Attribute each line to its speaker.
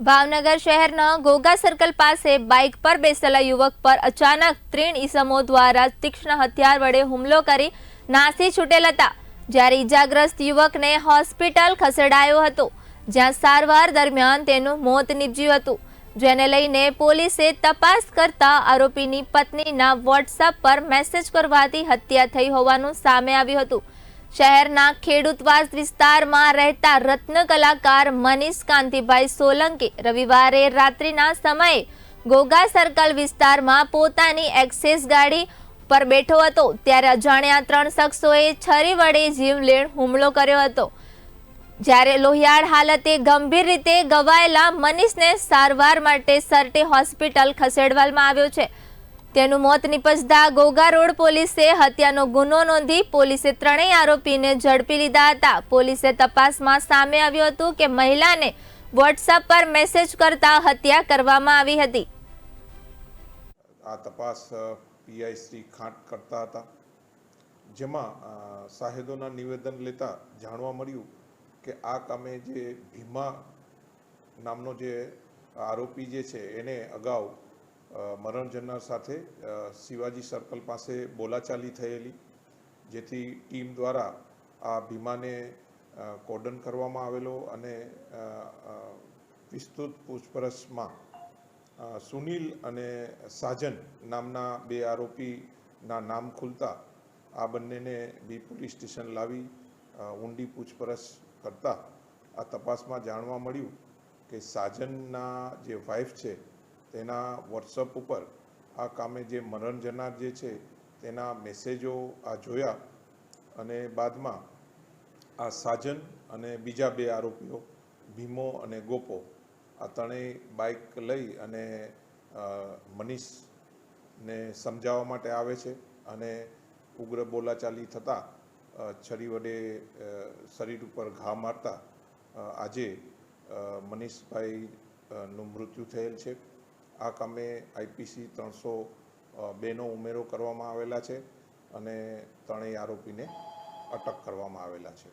Speaker 1: ભાવનગર શહેરના ગોગા સર્કલ પાસે બાઇક પર બેસેલા યુવક પર અચાનક ત્રણ ઈસમો દ્વારા તીક્ષ્ણ હથિયાર વડે હુમલો કરી નાસી છૂટેલ હતા. જ્યારે ઈજાગ્રસ્ત યુવકને હોસ્પિટલ ખસેડાયો હતો, જ્યાં સારવાર દરમિયાન તેનું મોત નીપજ્યું હતું. જેને લઈને પોલીસે તપાસ કરતા આરોપીની પત્નીના વોટ્સઅપ પર મેસેજ કરવાથી હત્યા થઈ હોવાનું સામે આવ્યું હતું. શહેરના ખેડૂતવાસ વિસ્તારમાં રહેતા રત્ન કલાકાર મનીષ કાંતિભાઈ સોલંકી રવિવારે રાત્રિના સમયે ગોગા સર્કલ વિસ્તારમાં પોતાની એક્સેસ ગાડી પર બેઠો હતો. ત્યારે અજાણ્યા ત્રણ શખ્સોએ છરી વડે જીવલેણ હુમલો કર્યો હતો. જ્યારે લોહિયાળ હાલતે ગંભીર રીતે ગવાયેલા મનીષને સારવાર માટે સરટી હોસ્પિટલ ખસેડવામાં આવ્યો છે. તેનું મોત નિપજતા ગોગા રોડ પોલીસે હત્યાનો ગુનો નોંધી પોલીસે ત્રણેય આરોપીને ઝડપી લીધા હતા. પોલીસે તપાસમાં સામે આવ્યું હતું કે મહિલાને વોટ્સઅપ પર મેસેજ કરતા હત્યા કરવામાં આવી હતી.
Speaker 2: આ તપાસ પીઆઈ શ્રી ખાંટ કરતા હતા. જેમાં સાહેદોના નિવેદન લેતા જાણવા મળ્યું કે આ કામે જે ભીમા નામનો જે આરોપી જે છે, એને અગાઉ મરણ જનાર સાથે શિવાજી સર્કલ પાસે બોલાચાલી થયેલી, જેથી ટીમ દ્વારા આ ભીમાને કોર્ડન કરવામાં આવેલો અને વિસ્તૃત પૂછપરછમાં સુનિલ અને સાજન નામના બે આરોપીના નામ ખુલતા આ બંનેને બી પોલીસ સ્ટેશન લાવી ઊંડી પૂછપરછ કરતા આ તપાસમાં જાણવા મળ્યું કે સાજનના જે વાઇફ છે તેના વોટ્સઅપ ઉપર આ કામે જે મરણ જનાર જે છે, તેના મેસેજો આ જોયા અને બાદમાં આ સાજન અને બીજા બે આરોપીઓ, ભીમો અને ગોપો, આ ત્રણેય બાઇક લઈ અને મનીષને સમજાવવા માટે આવે છે અને ઉગ્ર બોલાચાલી થતાં છરી વડે શરીર ઉપર ઘા મારતા આજે મનીષભાઈનું મૃત્યુ થયેલ છે. આ કામે આઈપીસી ત્રણસો બેનો ઉમેરો કરવામાં આવેલા છે અને ત્રણેય આરોપીને અટક કરવામાં આવેલા છે.